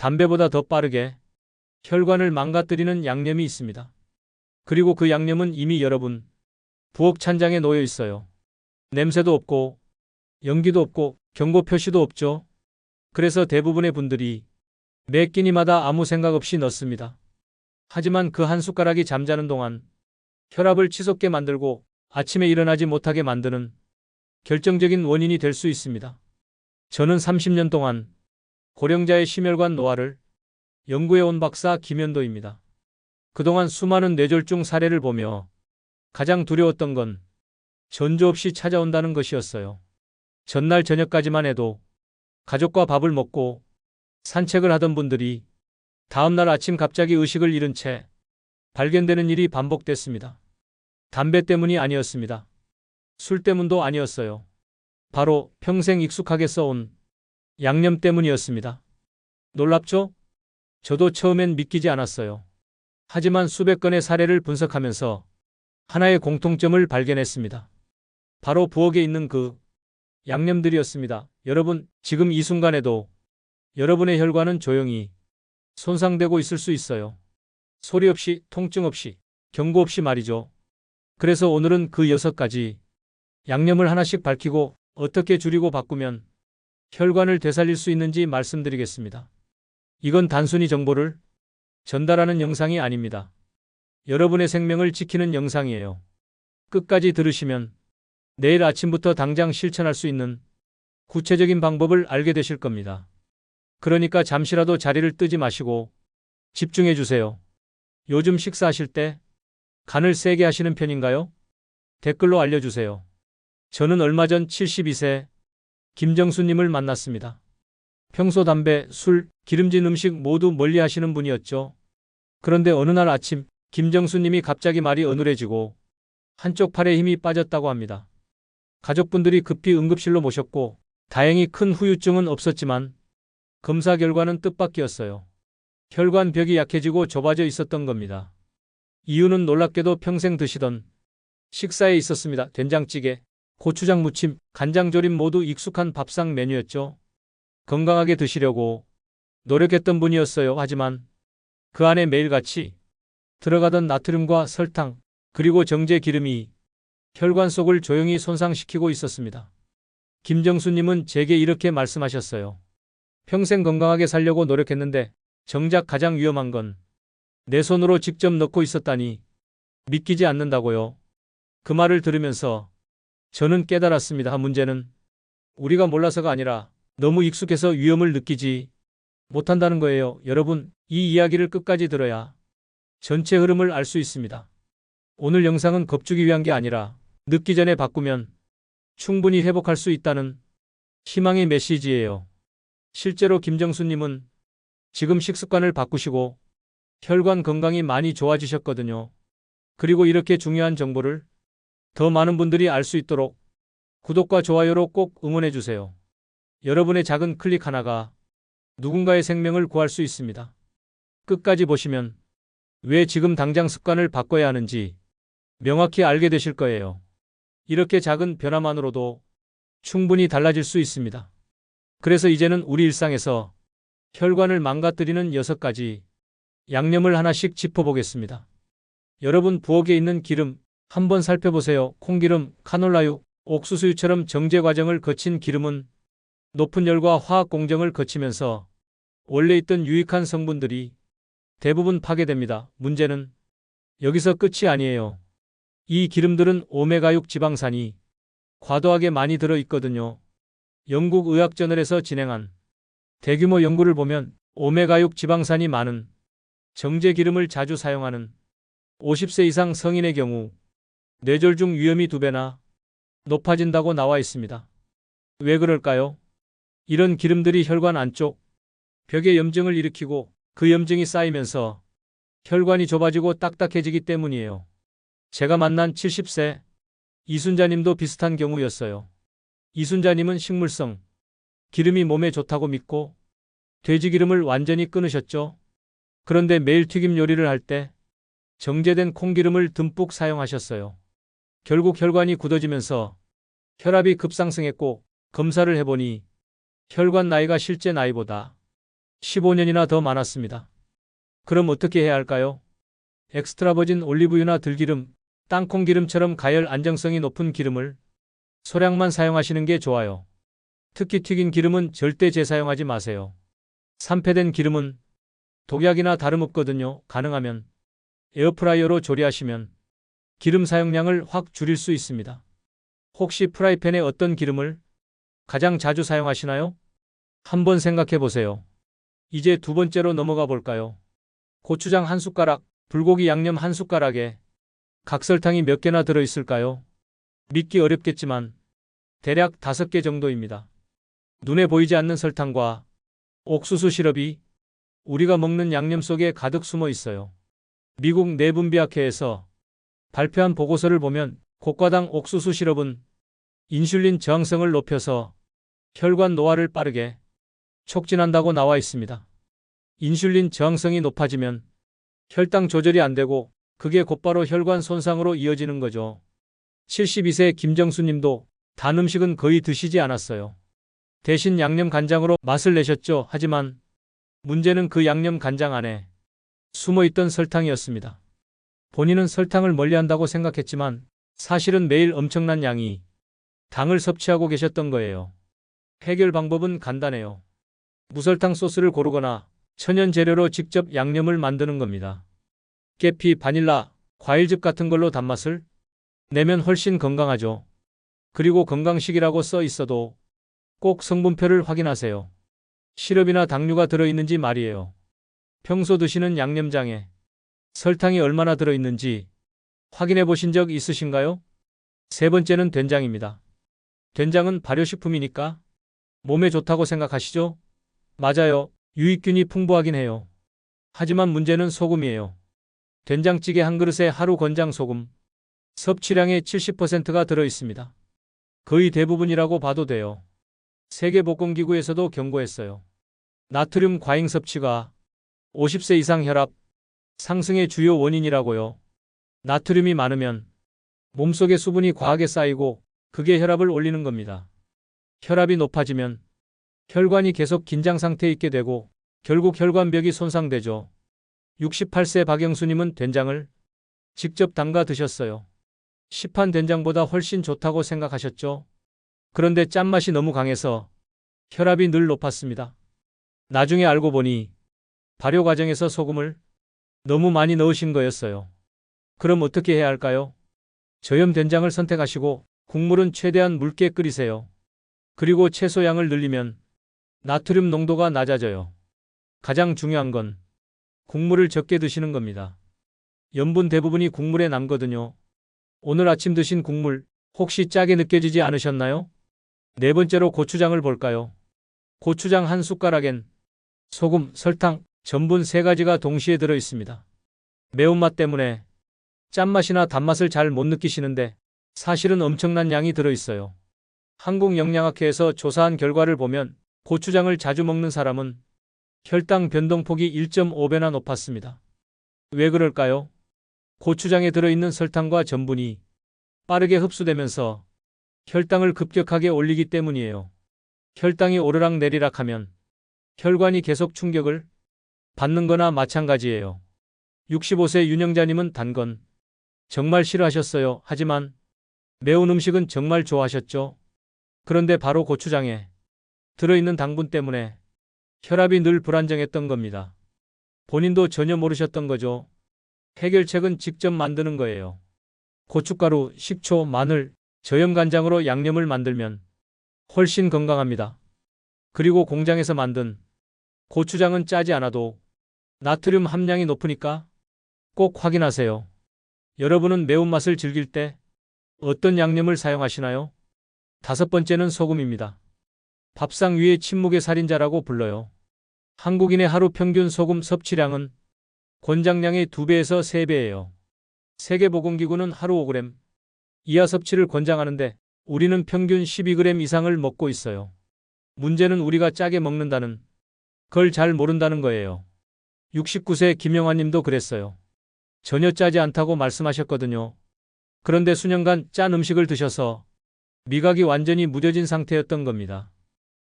담배보다 더 빠르게 혈관을 망가뜨리는 양념이 있습니다. 그리고 그 양념은 이미 여러분 부엌 찬장에 놓여 있어요. 냄새도 없고 연기도 없고 경고 표시도 없죠. 그래서 대부분의 분들이 매 끼니마다 아무 생각 없이 넣습니다. 하지만 그 한 숟가락이 잠자는 동안 혈압을 치솟게 만들고 아침에 일어나지 못하게 만드는 결정적인 원인이 될 수 있습니다. 저는 30년 동안 고령자의 심혈관 노화를 연구해 온 박사 김현도입니다. 그동안 수많은 뇌졸중 사례를 보며 가장 두려웠던 건 전조 없이 찾아온다는 것이었어요. 전날 저녁까지만 해도 가족과 밥을 먹고 산책을 하던 분들이 다음날 아침 갑자기 의식을 잃은 채 발견되는 일이 반복됐습니다. 담배 때문이 아니었습니다. 술 때문도 아니었어요. 바로 평생 익숙하게 써온 양념 때문이었습니다. 놀랍죠? 저도 처음엔 믿기지 않았어요. 하지만 수백 건의 사례를 분석하면서 하나의 공통점을 발견했습니다. 바로 부엌에 있는 그 양념들이었습니다. 여러분, 지금 이 순간에도 여러분의 혈관은 조용히 손상되고 있을 수 있어요. 소리 없이, 통증 없이, 경고 없이 말이죠. 그래서 오늘은 그 여섯 가지 양념을 하나씩 밝히고 어떻게 줄이고 바꾸면 혈관을 되살릴 수 있는지 말씀드리겠습니다. 이건 단순히 정보를 전달하는 영상이 아닙니다. 여러분의 생명을 지키는 영상이에요. 끝까지 들으시면 내일 아침부터 당장 실천할 수 있는 구체적인 방법을 알게 되실 겁니다. 그러니까 잠시라도 자리를 뜨지 마시고 집중해 주세요. 요즘 식사하실 때 간을 세게 하시는 편인가요? 댓글로 알려주세요. 저는 얼마 전 72세 김정수님을 만났습니다. 평소 담배, 술, 기름진 음식 모두 멀리 하시는 분이었죠. 그런데 어느 날 아침 김정수님이 갑자기 말이 어눌해지고 한쪽 팔에 힘이 빠졌다고 합니다. 가족분들이 급히 응급실로 모셨고 다행히 큰 후유증은 없었지만 검사 결과는 뜻밖이었어요. 혈관 벽이 약해지고 좁아져 있었던 겁니다. 이유는 놀랍게도 평생 드시던 식사에 있었습니다. 된장찌개, 고추장 무침, 간장조림 모두 익숙한 밥상 메뉴였죠. 건강하게 드시려고 노력했던 분이었어요. 하지만 그 안에 매일같이 들어가던 나트륨과 설탕, 그리고 정제 기름이 혈관 속을 조용히 손상시키고 있었습니다. 김정수님은 제게 이렇게 말씀하셨어요. 평생 건강하게 살려고 노력했는데 정작 가장 위험한 건 내 손으로 직접 넣고 있었다니 믿기지 않는다고요. 그 말을 들으면서 저는 깨달았습니다. 문제는 우리가 몰라서가 아니라 너무 익숙해서 위험을 느끼지 못한다는 거예요. 여러분, 이 이야기를 끝까지 들어야 전체 흐름을 알 수 있습니다. 오늘 영상은 겁주기 위한 게 아니라 늦기 전에 바꾸면 충분히 회복할 수 있다는 희망의 메시지예요. 실제로 김정수님은 지금 식습관을 바꾸시고 혈관 건강이 많이 좋아지셨거든요. 그리고 이렇게 중요한 정보를 더 많은 분들이 알 수 있도록 구독과 좋아요로 꼭 응원해 주세요. 여러분의 작은 클릭 하나가 누군가의 생명을 구할 수 있습니다. 끝까지 보시면 왜 지금 당장 습관을 바꿔야 하는지 명확히 알게 되실 거예요. 이렇게 작은 변화만으로도 충분히 달라질 수 있습니다. 그래서 이제는 우리 일상에서 혈관을 망가뜨리는 여섯 가지 양념을 하나씩 짚어보겠습니다. 여러분 부엌에 있는 기름 한번 살펴보세요. 콩기름, 카놀라유, 옥수수유처럼 정제 과정을 거친 기름은 높은 열과 화학 공정을 거치면서 원래 있던 유익한 성분들이 대부분 파괴됩니다. 문제는 여기서 끝이 아니에요. 이 기름들은 오메가6 지방산이 과도하게 많이 들어 있거든요. 영국 의학저널에서 진행한 대규모 연구를 보면 오메가6 지방산이 많은 정제 기름을 자주 사용하는 50세 이상 성인의 경우 뇌졸중 위험이 두 배나 높아진다고 나와 있습니다. 왜 그럴까요? 이런 기름들이 혈관 안쪽 벽에 염증을 일으키고 그 염증이 쌓이면서 혈관이 좁아지고 딱딱해지기 때문이에요. 제가 만난 70세 이순자님도 비슷한 경우였어요. 이순자님은 식물성 기름이 몸에 좋다고 믿고 돼지 기름을 완전히 끊으셨죠. 그런데 매일 튀김 요리를 할 때 정제된 콩기름을 듬뿍 사용하셨어요. 결국 혈관이 굳어지면서 혈압이 급상승했고 검사를 해보니 혈관 나이가 실제 나이보다 15년이나 더 많았습니다. 그럼 어떻게 해야 할까요? 엑스트라 버진 올리브유나 들기름, 땅콩 기름처럼 가열 안정성이 높은 기름을 소량만 사용하시는 게 좋아요. 특히 튀긴 기름은 절대 재사용하지 마세요. 산패된 기름은 독약이나 다름없거든요. 가능하면 에어프라이어로 조리하시면 기름 사용량을 확 줄일 수 있습니다. 혹시 프라이팬에 어떤 기름을 가장 자주 사용하시나요? 한번 생각해 보세요. 이제 두 번째로 넘어가 볼까요? 고추장 한 숟가락, 불고기 양념 한 숟가락에 각설탕이 몇 개나 들어 있을까요? 믿기 어렵겠지만 대략 다섯 개 정도입니다. 눈에 보이지 않는 설탕과 옥수수 시럽이 우리가 먹는 양념 속에 가득 숨어 있어요. 미국 내분비학회에서 발표한 보고서를 보면 고가당 옥수수 시럽은 인슐린 저항성을 높여서 혈관 노화를 빠르게 촉진한다고 나와 있습니다. 인슐린 저항성이 높아지면 혈당 조절이 안 되고 그게 곧바로 혈관 손상으로 이어지는 거죠. 72세 김정수 님도 단 음식은 거의 드시지 않았어요. 대신 양념 간장으로 맛을 내셨죠. 하지만 문제는 그 양념 간장 안에 숨어 있던 설탕이었습니다. 본인은 설탕을 멀리 한다고 생각했지만 사실은 매일 엄청난 양이 당을 섭취하고 계셨던 거예요. 해결 방법은 간단해요. 무설탕 소스를 고르거나 천연 재료로 직접 양념을 만드는 겁니다. 계피, 바닐라, 과일즙 같은 걸로 단맛을 내면 훨씬 건강하죠. 그리고 건강식이라고 써 있어도 꼭 성분표를 확인하세요. 시럽이나 당류가 들어있는지 말이에요. 평소 드시는 양념장에 설탕이 얼마나 들어있는지 확인해 보신 적 있으신가요? 세 번째는 된장입니다. 된장은 발효식품이니까 몸에 좋다고 생각하시죠? 맞아요. 유익균이 풍부하긴 해요. 하지만 문제는 소금이에요. 된장찌개 한 그릇에 하루 권장 소금 섭취량의 70%가 들어 있습니다. 거의 대부분이라고 봐도 돼요. 세계보건기구에서도 경고했어요. 나트륨 과잉 섭취가 50세 이상 혈압 상승의 주요 원인이라고요. 나트륨이 많으면 몸속에 수분이 과하게 쌓이고 그게 혈압을 올리는 겁니다. 혈압이 높아지면 혈관이 계속 긴장 상태에 있게 되고 결국 혈관벽이 손상되죠. 68세 박영수님은 된장을 직접 담가 드셨어요. 시판 된장보다 훨씬 좋다고 생각하셨죠? 그런데 짠맛이 너무 강해서 혈압이 늘 높았습니다. 나중에 알고 보니 발효 과정에서 소금을 너무 많이 넣으신 거였어요. 그럼 어떻게 해야 할까요? 저염 된장을 선택하시고 국물은 최대한 묽게 끓이세요. 그리고 채소 양을 늘리면 나트륨 농도가 낮아져요. 가장 중요한 건 국물을 적게 드시는 겁니다. 염분 대부분이 국물에 남거든요. 오늘 아침 드신 국물 혹시 짜게 느껴지지 않으셨나요? 네 번째로 고추장을 볼까요? 고추장 한 숟가락엔 소금, 설탕, 전분 세 가지가 동시에 들어 있습니다. 매운맛 때문에 짠맛이나 단맛을 잘 못 느끼시는데 사실은 엄청난 양이 들어 있어요. 한국영양학회에서 조사한 결과를 보면 고추장을 자주 먹는 사람은 혈당 변동폭이 1.5배나 높았습니다. 왜 그럴까요? 고추장에 들어있는 설탕과 전분이 빠르게 흡수되면서 혈당을 급격하게 올리기 때문이에요. 혈당이 오르락 내리락 하면 혈관이 계속 충격을 받는 거나 마찬가지예요. 65세 윤영자님은 단건 정말 싫어하셨어요. 하지만 매운 음식은 정말 좋아하셨죠. 그런데 바로 고추장에 들어있는 당분 때문에 혈압이 늘 불안정했던 겁니다. 본인도 전혀 모르셨던 거죠. 해결책은 직접 만드는 거예요. 고춧가루, 식초, 마늘, 저염간장으로 양념을 만들면 훨씬 건강합니다. 그리고 공장에서 만든 고추장은 짜지 않아도 나트륨 함량이 높으니까 꼭 확인하세요. 여러분은 매운맛을 즐길 때 어떤 양념을 사용하시나요? 다섯 번째는 소금입니다. 밥상 위의 침묵의 살인자라고 불러요. 한국인의 하루 평균 소금 섭취량은 권장량의 2배에서 3배예요. 세계보건기구는 하루 5g 이하 섭취를 권장하는데 우리는 평균 12g 이상을 먹고 있어요. 문제는 우리가 짜게 먹는다는 걸 잘 모른다는 거예요. 69세 김영환 님도 그랬어요. 전혀 짜지 않다고 말씀하셨거든요. 그런데 수년간 짠 음식을 드셔서 미각이 완전히 무뎌진 상태였던 겁니다.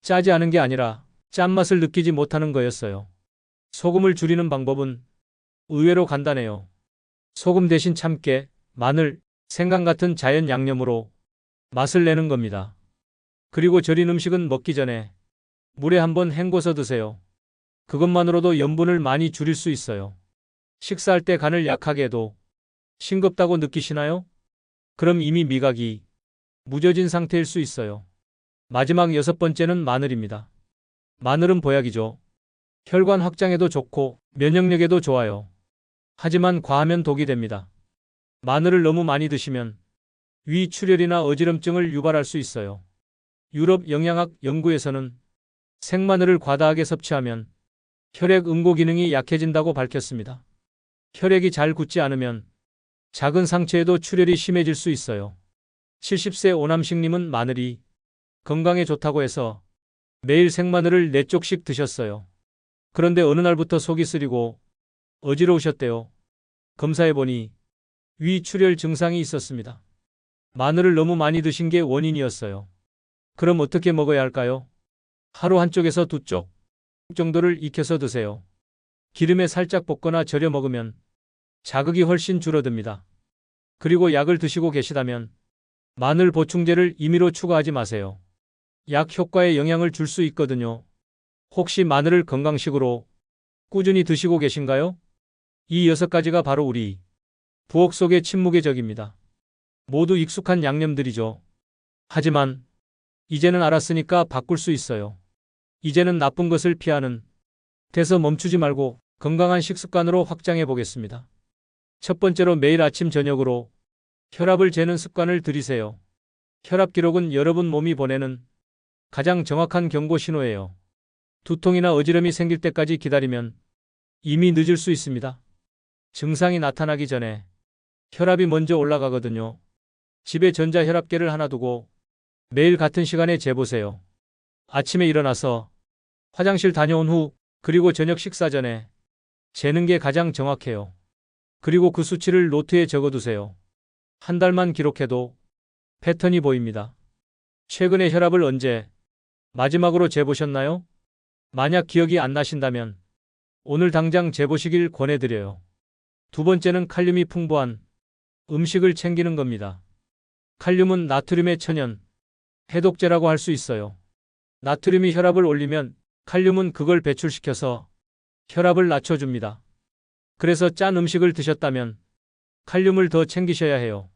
짜지 않은 게 아니라 짠맛을 느끼지 못하는 거였어요. 소금을 줄이는 방법은 의외로 간단해요. 소금 대신 참깨, 마늘, 생강 같은 자연 양념으로 맛을 내는 겁니다. 그리고 절인 음식은 먹기 전에 물에 한번 헹궈서 드세요. 그것만으로도 염분을 많이 줄일 수 있어요. 식사할 때 간을 약하게 해도 싱겁다고 느끼시나요? 그럼 이미 미각이 무뎌진 상태일 수 있어요. 마지막 여섯 번째는 마늘입니다. 마늘은 보약이죠. 혈관 확장에도 좋고 면역력에도 좋아요. 하지만 과하면 독이 됩니다. 마늘을 너무 많이 드시면 위 출혈이나 어지럼증을 유발할 수 있어요. 유럽 영양학 연구에서는 생마늘을 과다하게 섭취하면 혈액 응고 기능이 약해진다고 밝혔습니다. 혈액이 잘 굳지 않으면 작은 상처에도 출혈이 심해질 수 있어요. 70세 오남식님은 마늘이 건강에 좋다고 해서 매일 생마늘을 4쪽씩 드셨어요. 그런데 어느 날부터 속이 쓰리고 어지러우셨대요. 검사해보니 위 출혈 증상이 있었습니다. 마늘을 너무 많이 드신 게 원인이었어요. 그럼 어떻게 먹어야 할까요? 하루 한쪽에서 두 쪽 정도를 익혀서 드세요. 기름에 살짝 볶거나 절여 먹으면 자극이 훨씬 줄어듭니다. 그리고 약을 드시고 계시다면 마늘 보충제를 임의로 추가하지 마세요. 약 효과에 영향을 줄 수 있거든요. 혹시 마늘을 건강식으로 꾸준히 드시고 계신가요? 이 여섯 가지가 바로 우리 부엌 속의 침묵의 적입니다. 모두 익숙한 양념들이죠. 하지만 이제는 알았으니까 바꿀 수 있어요. 이제는 나쁜 것을 피하는 돼서 멈추지 말고 건강한 식습관으로 확장해 보겠습니다. 첫 번째로 매일 아침 저녁으로 혈압을 재는 습관을 들이세요. 혈압 기록은 여러분 몸이 보내는 가장 정확한 경고 신호예요. 두통이나 어지럼이 생길 때까지 기다리면 이미 늦을 수 있습니다. 증상이 나타나기 전에 혈압이 먼저 올라가거든요. 집에 전자혈압계를 하나 두고 매일 같은 시간에 재보세요. 아침에 일어나서 화장실 다녀온 후 그리고 저녁 식사 전에 재는 게 가장 정확해요. 그리고 그 수치를 노트에 적어두세요. 한 달만 기록해도 패턴이 보입니다. 최근에 혈압을 언제 마지막으로 재보셨나요? 만약 기억이 안 나신다면 오늘 당장 재보시길 권해드려요. 두 번째는 칼륨이 풍부한 음식을 챙기는 겁니다. 칼륨은 나트륨의 천연, 해독제라고 할 수 있어요. 나트륨이 혈압을 올리면 칼륨은 그걸 배출시켜서 혈압을 낮춰줍니다. 그래서 짠 음식을 드셨다면 칼륨을 더 챙기셔야 해요.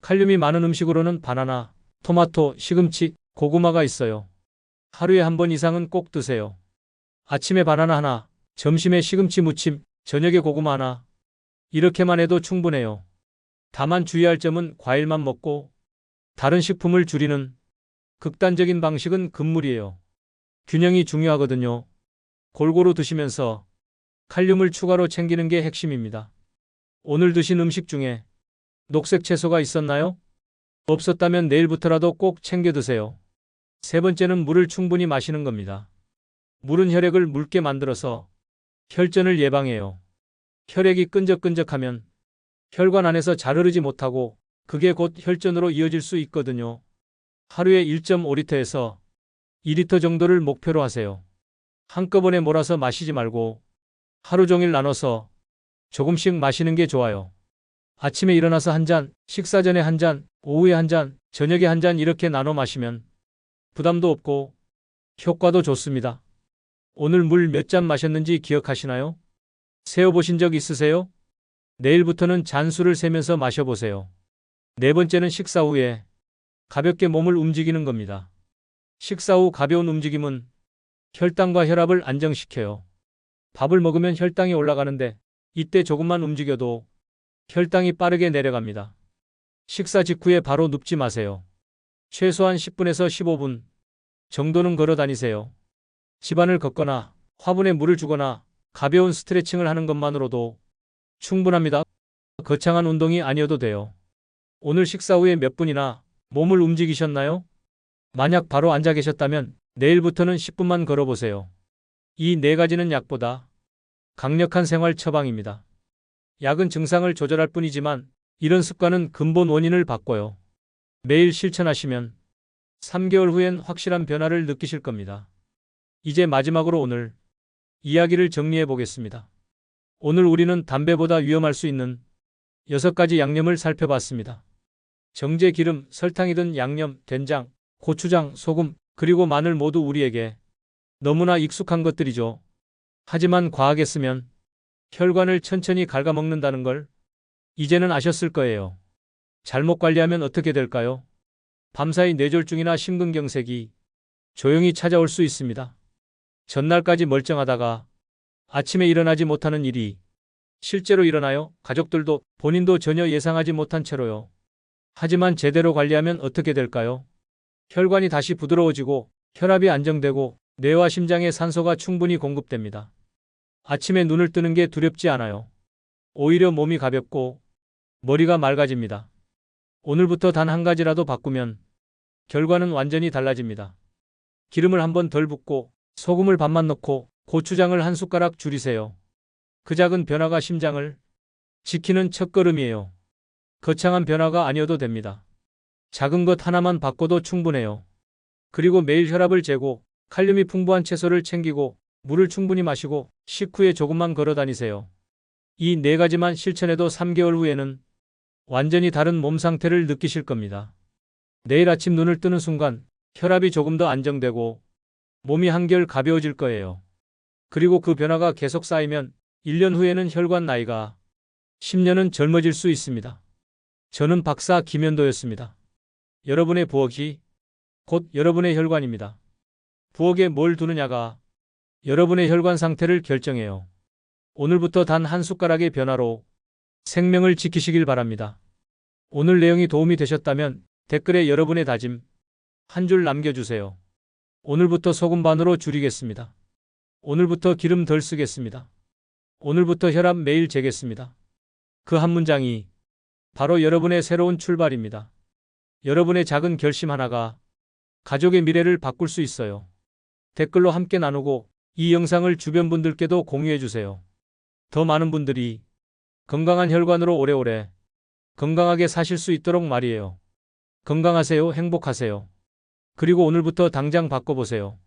칼륨이 많은 음식으로는 바나나, 토마토, 시금치, 고구마가 있어요. 하루에 한 번 이상은 꼭 드세요. 아침에 바나나 하나, 점심에 시금치 무침, 저녁에 고구마 하나. 이렇게만 해도 충분해요. 다만 주의할 점은 과일만 먹고 다른 식품을 줄이는 극단적인 방식은 금물이에요. 균형이 중요하거든요. 골고루 드시면서 칼륨을 추가로 챙기는 게 핵심입니다. 오늘 드신 음식 중에 녹색 채소가 있었나요? 없었다면 내일부터라도 꼭 챙겨 드세요. 세 번째는 물을 충분히 마시는 겁니다. 물은 혈액을 묽게 만들어서 혈전을 예방해요. 혈액이 끈적끈적하면 혈관 안에서 잘 흐르지 못하고 그게 곧 혈전으로 이어질 수 있거든요. 하루에 1.5리터에서 2리터 정도를 목표로 하세요. 한꺼번에 몰아서 마시지 말고 하루 종일 나눠서 조금씩 마시는 게 좋아요. 아침에 일어나서 한 잔, 식사 전에 한 잔, 오후에 한 잔, 저녁에 한 잔 이렇게 나눠 마시면 부담도 없고 효과도 좋습니다. 오늘 물 몇 잔 마셨는지 기억하시나요? 세어보신 적 있으세요? 내일부터는 잔수를 세면서 마셔보세요. 네 번째는 식사 후에 가볍게 몸을 움직이는 겁니다. 식사 후 가벼운 움직임은 혈당과 혈압을 안정시켜요. 밥을 먹으면 혈당이 올라가는데 이때 조금만 움직여도 혈당이 빠르게 내려갑니다. 식사 직후에 바로 눕지 마세요. 최소한 10분에서 15분 정도는 걸어 다니세요. 집안을 걷거나 화분에 물을 주거나 가벼운 스트레칭을 하는 것만으로도 충분합니다. 거창한 운동이 아니어도 돼요. 오늘 식사 후에 몇 분이나 몸을 움직이셨나요? 만약 바로 앉아 계셨다면 내일부터는 10분만 걸어보세요. 이 네 가지는 약보다 강력한 생활 처방입니다. 약은 증상을 조절할 뿐이지만 이런 습관은 근본 원인을 바꿔요. 매일 실천하시면 3개월 후엔 확실한 변화를 느끼실 겁니다. 이제 마지막으로 오늘 이야기를 정리해 보겠습니다. 오늘 우리는 담배보다 위험할 수 있는 여섯 가지 양념을 살펴봤습니다. 정제 기름, 설탕이든 양념, 된장, 고추장, 소금, 그리고 마늘 모두 우리에게 너무나 익숙한 것들이죠. 하지만 과하게 쓰면 혈관을 천천히 갉아먹는다는 걸 이제는 아셨을 거예요. 잘못 관리하면 어떻게 될까요? 밤사이 뇌졸중이나 심근경색이 조용히 찾아올 수 있습니다. 전날까지 멀쩡하다가 아침에 일어나지 못하는 일이 실제로 일어나요. 가족들도 본인도 전혀 예상하지 못한 채로요. 하지만 제대로 관리하면 어떻게 될까요? 혈관이 다시 부드러워지고 혈압이 안정되고 뇌와 심장에 산소가 충분히 공급됩니다. 아침에 눈을 뜨는 게 두렵지 않아요. 오히려 몸이 가볍고 머리가 맑아집니다. 오늘부터 단 한 가지라도 바꾸면 결과는 완전히 달라집니다. 기름을 한 번 덜 붓고 소금을 반만 넣고 고추장을 한 숟가락 줄이세요. 그 작은 변화가 심장을 지키는 첫걸음이에요. 거창한 변화가 아니어도 됩니다. 작은 것 하나만 바꿔도 충분해요. 그리고 매일 혈압을 재고 칼륨이 풍부한 채소를 챙기고 물을 충분히 마시고 식후에 조금만 걸어 다니세요. 이 네 가지만 실천해도 3개월 후에는 완전히 다른 몸 상태를 느끼실 겁니다. 내일 아침 눈을 뜨는 순간 혈압이 조금 더 안정되고 몸이 한결 가벼워질 거예요. 그리고 그 변화가 계속 쌓이면 1년 후에는 혈관 나이가 10년은 젊어질 수 있습니다. 저는 박사 김현도였습니다. 여러분의 부엌이 곧 여러분의 혈관입니다. 부엌에 뭘 두느냐가 여러분의 혈관 상태를 결정해요. 오늘부터 단 한 숟가락의 변화로 생명을 지키시길 바랍니다. 오늘 내용이 도움이 되셨다면 댓글에 여러분의 다짐 한 줄 남겨주세요. 오늘부터 소금 반으로 줄이겠습니다. 오늘부터 기름 덜 쓰겠습니다. 오늘부터 혈압 매일 재겠습니다. 그 한 문장이 바로 여러분의 새로운 출발입니다. 여러분의 작은 결심 하나가 가족의 미래를 바꿀 수 있어요. 댓글로 함께 나누고 이 영상을 주변 분들께도 공유해 주세요. 더 많은 분들이 건강한 혈관으로 오래오래 건강하게 사실 수 있도록 말이에요. 건강하세요. 행복하세요. 그리고 오늘부터 당장 바꿔보세요.